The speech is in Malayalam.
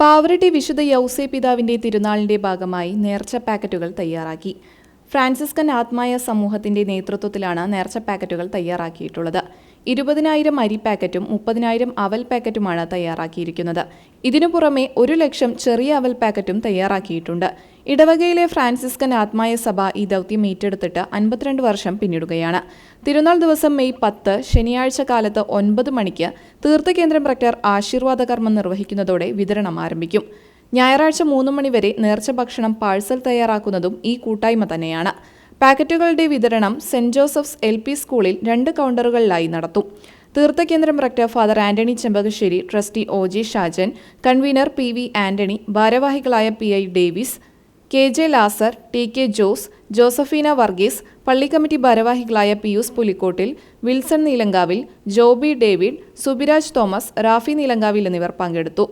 പാവറട്ടി വിശുദ്ധ യൗസേ പിതാവിന്റെ തിരുനാളിന്റെ ഭാഗമായി നേർച്ച പാക്കറ്റുകൾ തയ്യാറാക്കി. ഫ്രാൻസിസ്കൻ ആത്മായ സമൂഹത്തിന്റെ നേതൃത്വത്തിലാണ് നേർച്ച പാക്കറ്റുകൾ തയ്യാറാക്കിയിട്ടുള്ളത്. ഇരുപതിനായിരം അരി പാക്കറ്റും മുപ്പതിനായിരം അവൽ പാക്കറ്റുമാണ് തയ്യാറാക്കിയിരിക്കുന്നത്. ഇതിനു പുറമെ ഒരു ലക്ഷം ചെറിയ അവൽ പാക്കറ്റും തയ്യാറാക്കിയിട്ടുണ്ട്. ഇടവകയിലെ ഫ്രാൻസിസ്കൻ ആത്മായ സഭ ഈ ദൗത്യം ഏറ്റെടുത്തിട്ട് അൻപത്തിരണ്ട് വർഷം പിന്നിടുകയാണ്. തിരുനാൾ ദിവസം മെയ് പത്ത് ശനിയാഴ്ച കാലത്ത് ഒൻപത് മണിക്ക് തീർത്ഥകേന്ദ്രം റക്ടർ ആശീർവാദ കർമ്മം നിർവഹിക്കുന്നതോടെ വിതരണം ആരംഭിക്കും. ഞായറാഴ്ച മൂന്ന് മണിവരെ നേർച്ച ഭക്ഷണം പാഴ്സൽ തയ്യാറാക്കുന്നതും ഈ കൂട്ടായ്മ തന്നെയാണ്. പാക്കറ്റുകളുടെ വിതരണം സെന്റ് ജോസഫ്സ് എൽ പി സ്കൂളിൽ രണ്ട് കൗണ്ടറുകളിലായി നടത്തും. തീർത്ഥകേന്ദ്രം rector father Antony Chempakassery trustee O G Shajan convener P V Antony ഭാരവാഹികളായ P I Davis K J Lazar T K Jose Josephina Varghese പള്ളി കമ്മിറ്റി ഭാരവാഹികളായ Pius Pulikottil Wilson Neelankavil Joby David Subiraj Thomas Rafi Neelankavil എന്നിവർ പങ്കെടുത്തു.